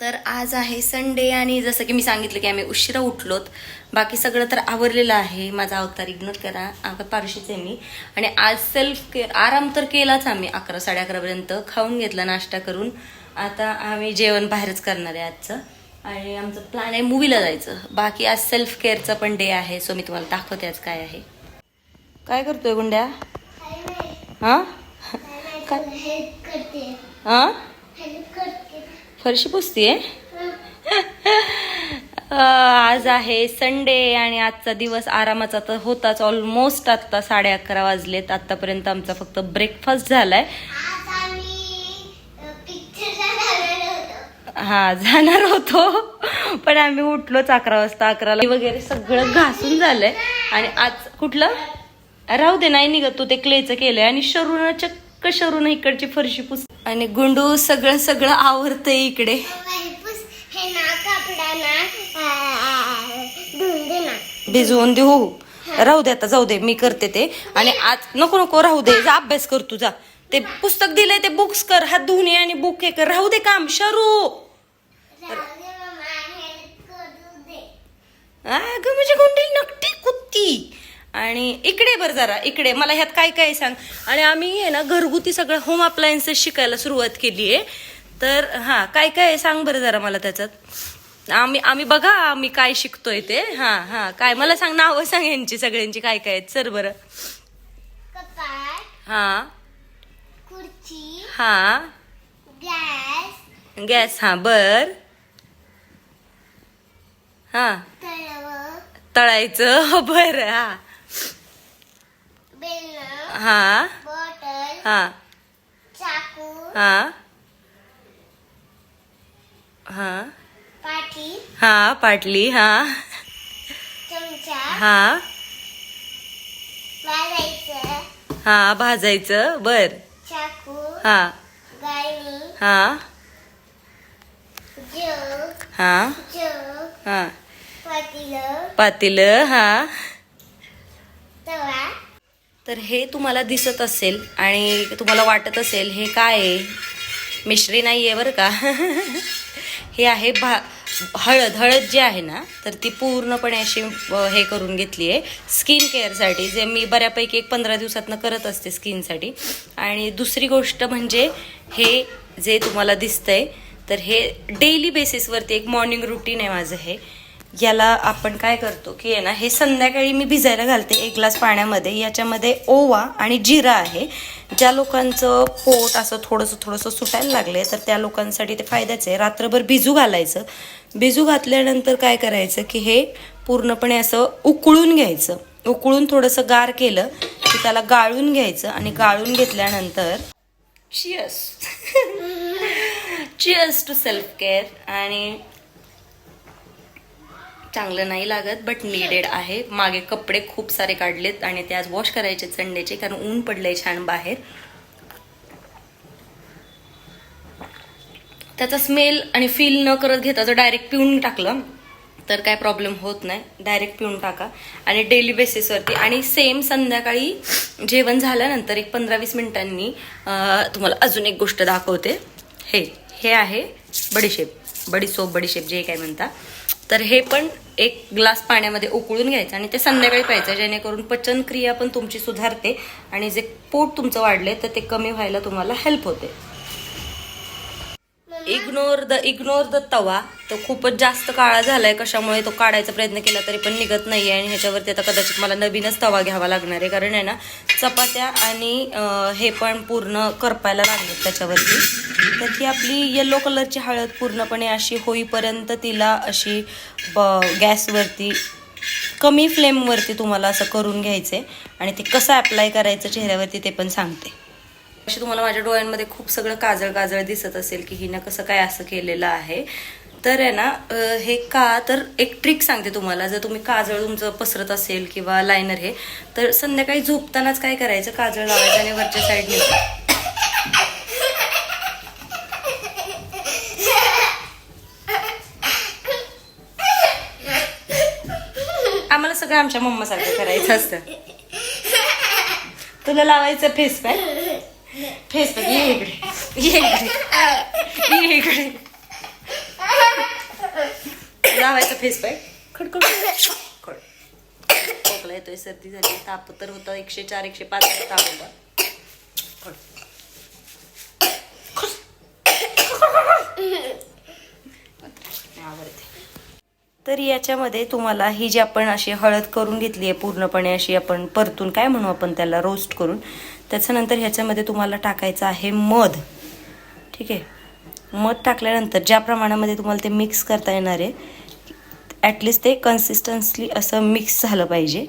तर आज आहे संडे आणि जसं की मी सांगितलं की आम्ही उशिरा उठलोत. बाकी सगळं तर आवरलेलं आहे. माझा अवतार इग्नोर करा. पारुशीच आहे मी. आणि आज सेल्फ केअर आराम तर केलाच आम्ही अकरा साडे अकरापर्यंत खाऊन घेतला नाश्ता करून. आता आम्ही जेवण बाहेरच करणार आहे आजचं. आणि आमचं प्लॅन आहे मूवीला जायचं. बाकी आज सेल्फ केअरचा पण डे आहे. सो मी तुम्हाला दाखवते आज काय आहे. काय करतोय गुंड्या? हां? काय हां? फरशी पुसतीये? आज आहे संडे आणि आजचा दिवस आरामाचा तर होताच. ऑलमोस्ट आत्ता साडे अकरा वाजलेत. आतापर्यंत आमचा फक्त ब्रेकफास्ट झालाय. हा जाणार होतो. पण आम्ही उठलोच अकरा वाजता. अकराला वगैरे सगळं घासून झालंय. आणि आज कुठलं? राहू दे नाही निघत तू. ते क्लेचं केलंय. आणि शरून चक्क शरून इकडची फरशी पुस आणि गुंडू सगळं सगळं आवरतंय इकडे. हे भिजवून देऊ. राहू दे आता जाऊ दे मी करते ते. आणि आज नको नको राहू दे जा अभ्यास कर तू जा. ते पुस्तक दिलंय ते बुक्स कर. हात धुणे आणि बुक हे कर. राहू दे काम शरू. अगं म्हणजे कोणती नकटी कुत्ती. आणि इकडे बर जरा इकडे. मला ह्यात काय काय सांग? आणि आम्ही आहे ना घरगुती सगळं होम अप्लायन्सेस शिकायला सुरुवात केली आहे. तर हां काय काय आहे? सांग बरं जरा मला त्याच्यात. आम्ही आम्ही बघा आम्ही काय शिकतोय ते. हां हां काय? मला सांग नावं सांग यांची सगळ्यांची काय काय आहेत. सर बरं. हां. खुर्ची हां. गॅस गॅस हां बर. हां. तळायचं बर हां. बेलन हां. बॉटल हां. चाकू हां. हां. पाटी हां पाटली हां. चमचा हां. वाजायचं हां भाजायचं बर. चाकू हां. गाळणी हां. जग हां. जग हां. पातीलं पातेलं हां. तवा तर हे तुम्हाला दिसत असेल आणि तुम्हाला वाटत असेल हे काय आहे? मिश्री नाही आहे बरं का? हे आहे भा हळद हळद जी आहे ना तर ती पूर्णपणे अशी हे करून घेतली आहे. स्किन केअरसाठी जे मी बऱ्यापैकी एक पंधरा दिवसातनं करत असते स्किनसाठी आणि दुसरी गोष्ट म्हणजे हे जे तुम्हाला दिसतंय तर हे डेली बेसिसवरती एक मॉर्निंग रुटीन आहे माझं हे. याला आपण काय करतो की आहे ना हे संध्याकाळी मी भिजायला घालते एक ग्लास पाण्यामध्ये. याच्यामध्ये ओवा आणि जिरा आहे. ज्या लोकांचं पोट असं थोडंसं थोडंसं सुटायला लागले तर त्या लोकांसाठी ते फायद्याचं आहे. रात्रभर भिजू घालायचं. भिजू घातल्यानंतर काय करायचं की हे पूर्णपणे असं उकळून घ्यायचं. उकळून थोडंसं गार केलं की त्याला गाळून घ्यायचं आणि गाळून घेतल्यानंतर cheers cheers to self care आणि चांगलं नाही लागत बट नीडेड आहे. मागे कपडे खूप सारे काढलेत आणि ते आज वॉश करायचे संडेचे कारण ऊन पडलंय छान बाहेर. त्याचा स्मेल आणि फील न करत घेता जर डायरेक्ट पिऊन टाकलं तर काय प्रॉब्लेम होत नाही. डायरेक्ट पिऊन टाका. आणि डेली बेसिसवरती आणि सेम संध्याकाळी जेवण झाल्यानंतर एक पंधरा वीस मिनिटांनी तुम्हाला अजून एक गोष्ट दाखवते. हे हे आहे बडीशेप. बडीसोप बडीशेप जे काय म्हणता. तर हे पण एक ग्लास पाण्यामध्ये उकळून घ्यायचं आणि ते संध्याकाळी प्यायचं जेणेकरून पचनक्रिया पण तुमची सुधारते आणि जे पोट तुमचं वाढले तर ते कमी व्हायला तुम्हाला हेल्प होते. इग्नोर द इग्नोर द तवा. तो खूपच जास्त काळा झालाय कशामुळे तो काढायचा प्रयत्न केला तरी पण निघत नाहीये आणि ह्याच्यावरती आता कदाचित मला नवीनच तवा घ्यावा लागणार आहे. कारण आहे ना चपात्या आणि हे पण पूर्ण करपायला लागले त्याच्यावरती. तर ती आपली येलो कलरची हळद पूर्णपणे अशी होईपर्यंत तिला अशी ब गॅसवरती कमी फ्लेमवरती तुम्हाला असं करून घ्यायचं आहे आणि ते कसं अप्लाय करायचं चेहऱ्यावरती ते पण सांगते. अशी तुम्हाला माझ्या डोळ्यांमध्ये खूप सगळं काजळ काजळ दिसत असेल की हिनं कसं काय असं केलेलं आहे. तर आहे ना हे का तर एक ट्रिक सांगते तुम्हाला. जर तुम्ही काजळ तुमचं पसरत असेल किंवा लायनर हे तर संध्याकाळी झोपतानाच काय करायचं? काजळ लावायचं आणि वरच्या साईडने आम्हाला सगळं आमच्या मम्मासारखं करायचं असतं. तुला लावायचं फेस पॅक? फेस पॅक ये इकडे ये इकडे ये इकडे लावायचा फेस पॅक खडखड खड खोकला येतोय सर्दी झाली ताप तर होता एकशे चार एकशे पाच ताप होता तर याच्यामध्ये तुम्हाला ही जी आपण अशी हळद करून घेतली आहे पूर्णपणे अशी आपण परतून काय म्हणू आपण त्याला रोस्ट करून? त्याच्यानंतर ह्याच्यामध्ये तुम्हाला टाकायचं आहे मध. ठीक आहे? मध टाकल्यानंतर ज्या प्रमाणामध्ये तुम्हाला ते मिक्स करता येणार आहे ॲटलिस्ट ते कन्सिस्टन्सली असं मिक्स झालं पाहिजे.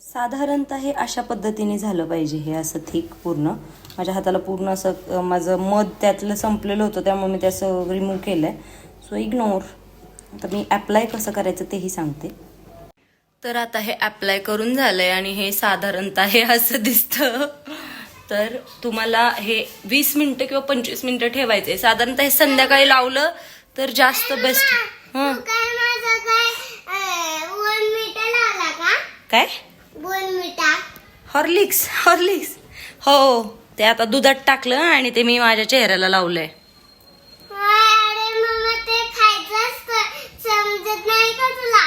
साधारणतः हे अशा पद्धतीने झालं पाहिजे हे असं थिक पूर्ण. माझ्या हाताला पूर्ण असं माझं मध त्यातलं संपलेलं होतं त्यामुळे मी ते असं रिमूव्ह केलं आहे सो इग्नोर आता मी ॲप्लाय कसं करायचं तेही सांगते. तर आता हे अप्लाय करून झालंय आणि हे साधारणतः हे असं दिसतं. तर तुम्हाला हे वीस मिनिटं किंवा पंचवीस मिनिटं ठेवायचे साधारणतः हे संध्याकाळी लावलं तर जास्त बेस्ट हं. काय हॉर्लिक्स हॉर्लिक्स. हो. ते आता दुधात टाकलं आणि ते मी माझ्या चेहऱ्याला लावलंय अरे मम्मा ते खायचं असतं समजत नाही का तुला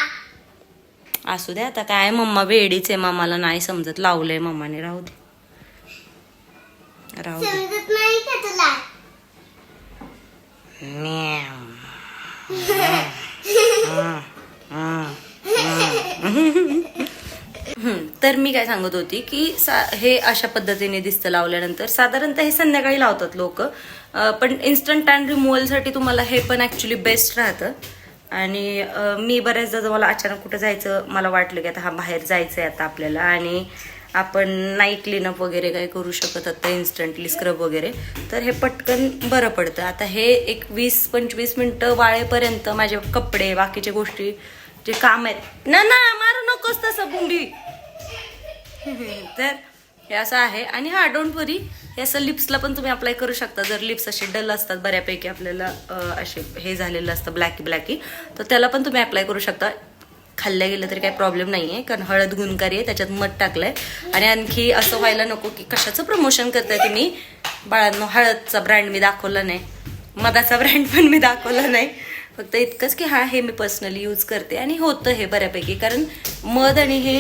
असू दे आता काय मम्मा वेडीच आहे मम्माला नाही समजत लावलंय मम्माने राहू दे. राहू दे. तर मी काय सांगत होती की सा हे अशा पद्धतीने दिसतं लावल्यानंतर. साधारणतः हे संध्याकाळी लावतात लोक. पण इन्स्टंट टॅन रिमूव्हलसाठी तुम्हाला हे पण ॲक्च्युली बेस्ट राहतं. आणि मी बऱ्याचदा तुम्हाला अचानक कुठं जायचं मला वाटलं की आता हा बाहेर जायचं आहे आता आपल्याला आणि आपण नाही क्लीनअप वगैरे काही करू शकत आता इन्स्टंटली स्क्रब वगैरे. तर हे पटकन बरं पडतं. आता हे एक वीस पंचवीस मिनटं वाळेपर्यंत माझे कपडे बाकीचे गोष्टी जे काम आहेत. ना ना मारू नकोस तसं बुंबी तर हे असं आहे. आणि हा डोंट वरी हे असं लिप्सला पण तुम्ही अप्लाय करू शकता. जर लिप्स असे डल असतात बऱ्यापैकी आपल्याला असे हे झालेलं असतं ब्लॅकी ब्लॅकी तर त्याला पण तुम्ही अप्लाय करू शकता. खाल्ल्या गेलं तरी काही प्रॉब्लेम नाही आहे कारण हळद गुणकारी आहे त्याच्यात मध टाकलंय. आणि आणखी असं व्हायला नको की कशाचं प्रमोशन करताय तुम्ही? बाळांनो हळदचा ब्रँड मी दाखवला नाही. मधाचा ब्रँड पण मी दाखवला नाही. फक्त इतकंच की हा हे मी पर्सनली यूज करते आणि होतं हे बऱ्यापैकी. कारण मध आणि हे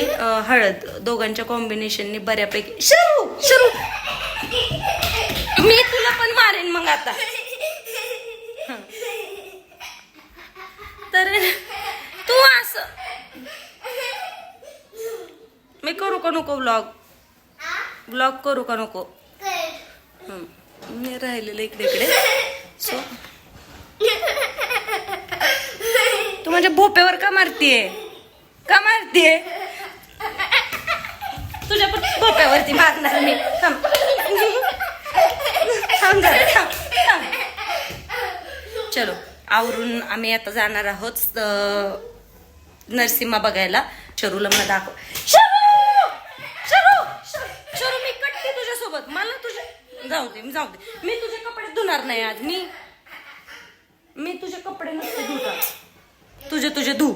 हळद दोघांच्या कॉम्बिनेशनने बऱ्यापैकी शरू! शरू! मी तुला पण मारेन मग आता. तर तू असं मी करू का नको ब्लॉग ब्लॉग करू का नको. मी राहिलेलं इकडे इकडे सो तू माझ्या भोप्यावर का मारतीये? का मारतीये? तुझ्या पण भोप्यावरती मारणार मी. थांब. थांब जरा, थांब, थांब. चलो आवरून आम्ही आता जाणार आहोत नरसिम्हा नरसिंहा बघायला. शरूला मला दाखव. शरू! शरू! शरू, मी कटते तुझ्यासोबत. मला तुझ्या जाऊ दे जाऊ दे. मी तुझे कपडे धुणार नाही आज. मी मी तुझे कपडे नसते धुणार तुझे तुझे धू.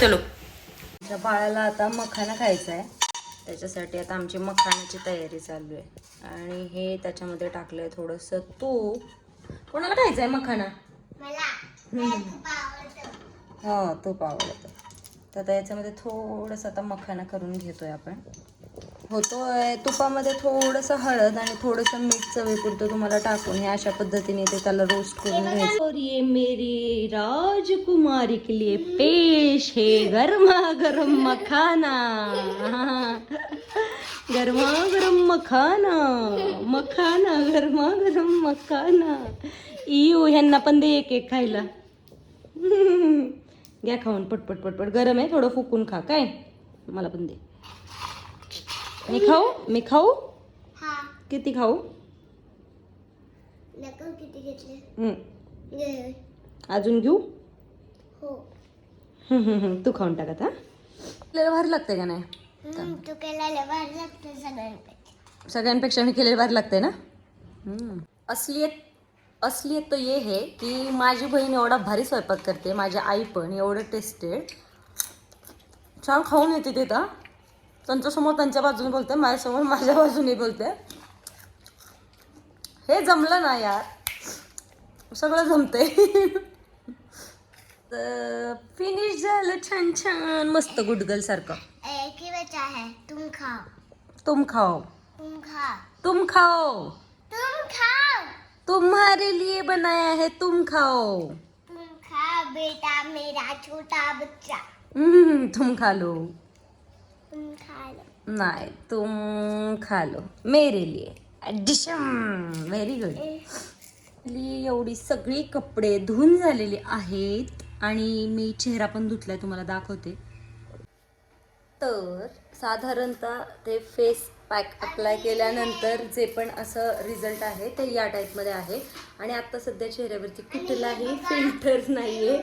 चलो. आमच्या बाळाला आता मखाना खायचा आहे त्याच्यासाठी आता आमची मखाण्याची तयारी चालू आहे. आणि हे त्याच्यामध्ये टाकलंय थोडंसं तूप. कोणाला खायचं आहे मखाना हो तूप आवडतं. तर आता याच्यामध्ये थोडंसं आता मखाना करून घेतोय आपण. होतोय. तुपामध्ये थोडंसं हळद आणि थोडंसं मीठ चवीपुरतं तुम्हाला टाकून हे अशा पद्धतीने ते त्याला रोस्ट करून घ्यायचं. और ये मेरी राजकुमारी के लिए पेश है गरमा गरम मखाना. गरमा गरम मखाना मखाना गरमा गरम मखाना. इयो ह्यांना पण दे एक एक खायला. घ्या खाऊन पटपट पटपट. गरम आहे थोडं फुकून खा. काय? मला पण दे. मी खाऊ? मी खाऊ? हा. किती खाऊ? किती घेतले. अजून घेऊ? हो. तू खाऊन टाकत हा आपल्याला भारी लागतंय का नाही? तू केलेलं भारी लागतं सगळ्यांपैकी सगळ्यांपेक्षा मी केलेलं भारी लागतंय ना. असलियत असलियत तो ये है की माझी बहीण एवढा भारी स्वयंपाक करते माझी आई पण एवढं टेस्टेड. छान खाऊन येते तिथं त्यांच्यासमोर त्यांच्या बाजूने बोलते माझ्यासमोर माझ्या बाजूने बोलते. हे जमलं ना यार. सगळं जमतंय. तर फिनिश झालं छान छान मस्त गुडगल सारखं. एक ही बचा है तुम खाओ. तुम खाओ. तुम खाओ तुम खाओ. तुम खाओ. तुम्हारे लिए बनाया है तुम खाओ. तुम खाओ बेटा मेरा छोटा बच्चा. हम्म, तुम खा लो. तुम खा लो। नाही तुम खा लो. मेरे लिए. डिशम व्हेरी गुड एवढी सगळी कपडे धुवून झालेली आहेत आणि मी चेहरा पण धुतलाय तुम्हाला दाखवते. तर साधारणतः ते फेस पॅक अप्लाय केल्यानंतर जे पण असं रिझल्ट आहे ते या टाईपमध्ये आहे. आणि आता सध्या चेहऱ्यावरती कुठलाही फिल्टर नाही आहे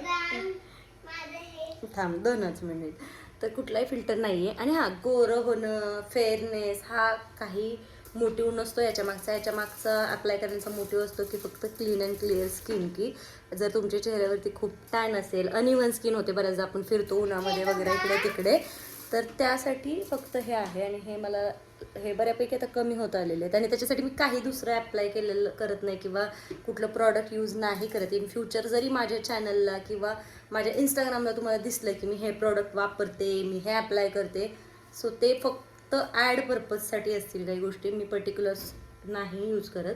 हे थांब दोनच मिनिट तर कुठलाही फिल्टर नाही आहे आणि हा गोरं होणं फेअरनेस हा काही मोटिव्ह नसतो याच्या मागचा. याच्या मागचा अप्लाय करण्याचा मोटिव असतो की फक्त क्लीन अँड क्लिअर स्किन की जर तुमच्या चेहऱ्यावरती खूप टॅन असेल अनइवन स्किन होते बऱ्याचदा आपण फिरतो उन्हामध्ये वगैरे इकडे तिकडे तर त्यासाठी फक्त हे आहे. आणि हे मला हे बऱ्यापैकी आता कमी होत आलेले आहेत. आणि त्याच्यासाठी मी काही दुसरं ॲप्लाय केलेलं करत नाही किंवा कुठलं प्रॉडक्ट यूज नाही करत. इन फ्युचर जरी माझ्या चॅनलला किंवा माझ्या इंस्टाग्रामला तुम्हाला दिसलं की मी हे प्रॉडक्ट वापरते मी हे अप्लाय करते सो ते फक्त ॲड पर्पजसाठी असतील काही गोष्टी. मी पर्टिक्युलर नाही यूज करत.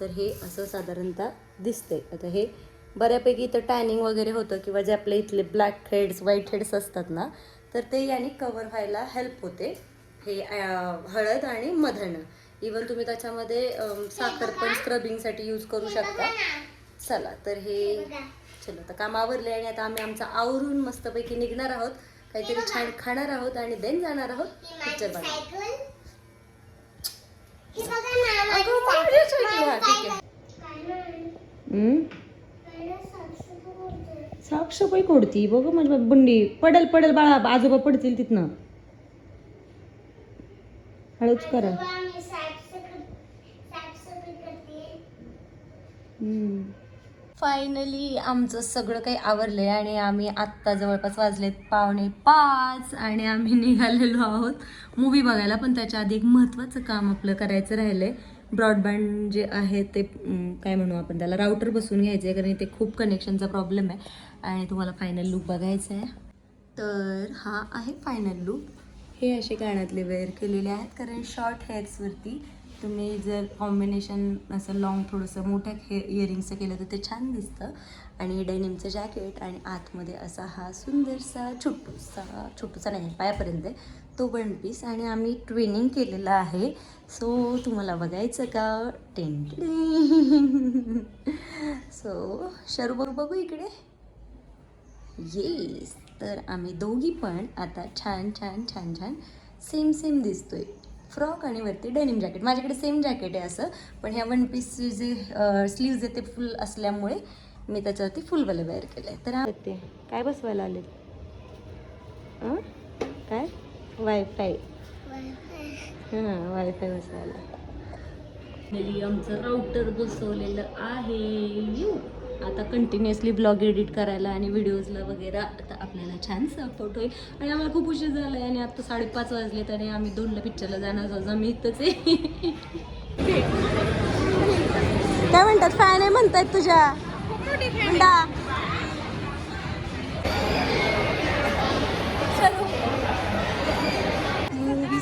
तर हे असं साधारणतः दिसते आता हे बऱ्यापैकी इथं टॅनिंग वगैरे होतं किंवा जे आपले इथले ब्लॅक हेड्स व्हाईट हेड्स असतात ना तर ते याने कवर व्हायला हेल्प होते. हे हळद आणि मधणं. इवन तुम्ही त्याच्यामध्ये साखर पण स्क्रबिंगसाठी यूज करू शकता. चला तर हे चलो आता काम आवरले आणि आता आम्ही आमचा आवरून मस्तपैकी निघणार आहोत. काहीतरी छान खाणार आहोत आणि देन जाणार आहोत पिक्चर बघायला. बघा ठीक आहे. कोडती बघ म्हणजे बंडी पडल पडल बाळा आजोबा पडतील तिथनं. हळूच करा. फायनली आमचं सगळं काही आवरलंय आणि आम्ही आत्ता जवळपास वाजलेत पावणे पाच आणि आम्ही निघालेलो आहोत मूवी बघायला पण त्याच्या आधी एक महत्त्वाचं काम आपलं करायचं राहिलंय. ब्रॉडबँड जे आहे ते काय म्हणू आपण त्याला राऊटर बसून घ्यायचं आहे कारण ते खूप कनेक्शनचा प्रॉब्लेम आहे. आणि तुम्हाला फायनल लुक बघायचा आहे तर हा आहे फायनल लुक हे असे कानातले वेअर केलेले आहेत. कारण शॉर्ट हेअर्सवरती तुम्ही जर कॉम्बिनेशन असं लॉंग थोडंसं मोठ्या हे इयरिंगचं केलं तर ते छान दिसतं. आणि डेनिमचं जॅकेट आणि आतमध्ये असा हा सुंदरसा छोटूसा छोटूसा नाही पायापर्यंत आहे. तो वन पीस आणि आम्ही ट्विनिंग केलेलं आहे. सो तुम्हाला बघायचं का? टेन सो शरू बघू इकडे. येस. तर आम्ही दोघी पण आता छान छान छान छान सेम सेम दिसतोय. फ्रॉक आणि वरती डेनिम जॅकेट माझ्याकडे सेम जॅकेट आहे असं पण ह्या वन पीसचे जे स्लीव्ज आहे ते फुल असल्यामुळे मी त्याच्यावरती फुलवाले वेअर केलं आहे तर ते काय बसवायला आले अं? काय? वायफाय हां वायफाय बसवायला. आमचं राऊटर बसवलेलं आहे. यू आता कंटिन्युअसली ब्लॉग एडिट करायला आणि व्हिडिओजला वगैरे आता आपल्याला छान सपोर्ट होईल आणि आम्हाला खूप उशीर झाला आहे आणि आता साडेपाच वाजलेत आणि आम्ही दोनला पिक्चरला जाणार आहोत. आम्ही इथंच आहे. काय म्हणतात? फॅन आहे म्हणतात तुझ्या.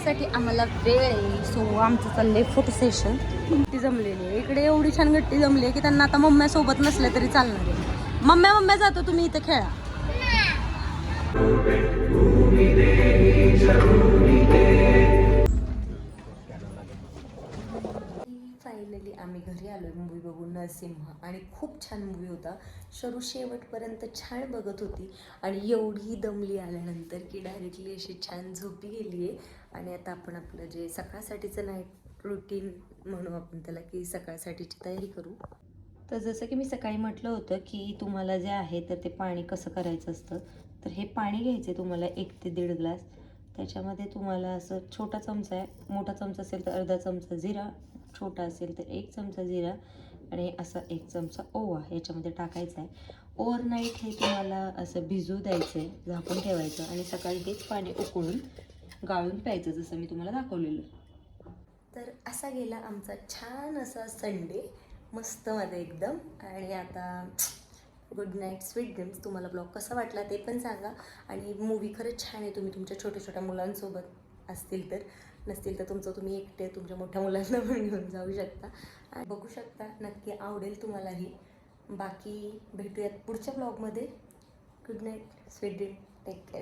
हुंडा. आम्हाला वेळ आहे. सो आमचं चाललंय फोटो सेशन गट्टी जमलेली आहे. इकडे एवढी छान गट्टी जमली आहे की त्यांना आता मम्म्या सोबत नसल्या तरी चालणार आहे. मम्म्या मम्म्या जातो तुम्ही इथं खेळा. आम्ही घरी आलो आहे मूवी बघून नरसिंह. आणि खूप छान मूवी होता. शरू शेवटपर्यंत छान बघत होती. आणि एवढी दमली आल्यानंतर की डायरेक्टली अशी छान झोपी गेली आहे आणि आता आपण आपलं जे सकाळसाठीचं नाईट रुटीन म्हणू आपण त्याला की सकाळसाठीची तयारी करू. तर जसं की मी सकाळी म्हटलं होतं की तुम्हाला जे आहे तर ते पाणी कसं करायचं असतं? तर हे पाणी घ्यायचे तुम्हाला एक ते दीड ग्लास. त्याच्यामध्ये तुम्हाला असं छोटा चमचा आहे मोठा चमचा असेल तर अर्धा चमचा जिरा छोटा असेल तर एक चमचा जिरा आणि असा एक चमचा ओवा याच्यामध्ये टाकायचा आहे. ओव्हरनाईट हे तुम्हाला असं भिजू द्यायचं आहे झाकून ठेवायचं आणि सकाळी हेच पाणी उकळून गाळून प्यायचं जसं मी तुम्हाला दाखवलेलं. तर असा गेला आमचा छान असा संडे मस्त माझा एकदम. आणि आता गुड नाईट स्वीट ड्रीम्स तुम्हाला ब्लॉग कसा वाटला ते पण सांगा. आणि मूवी खरंच छान आहे. तुम्ही तुमच्या छोट्या छोट्या मुलांसोबत असतील तर. नसतील तर तुमचं तुम्ही एकटे तुमच्या मोठ्या मुलांना पण घेऊन जाऊ शकता. बघू शकता नक्की आवडेल तुम्हालाही. बाकी भेटूयात पुढच्या ब्लॉगमध्ये good night sweet dream take care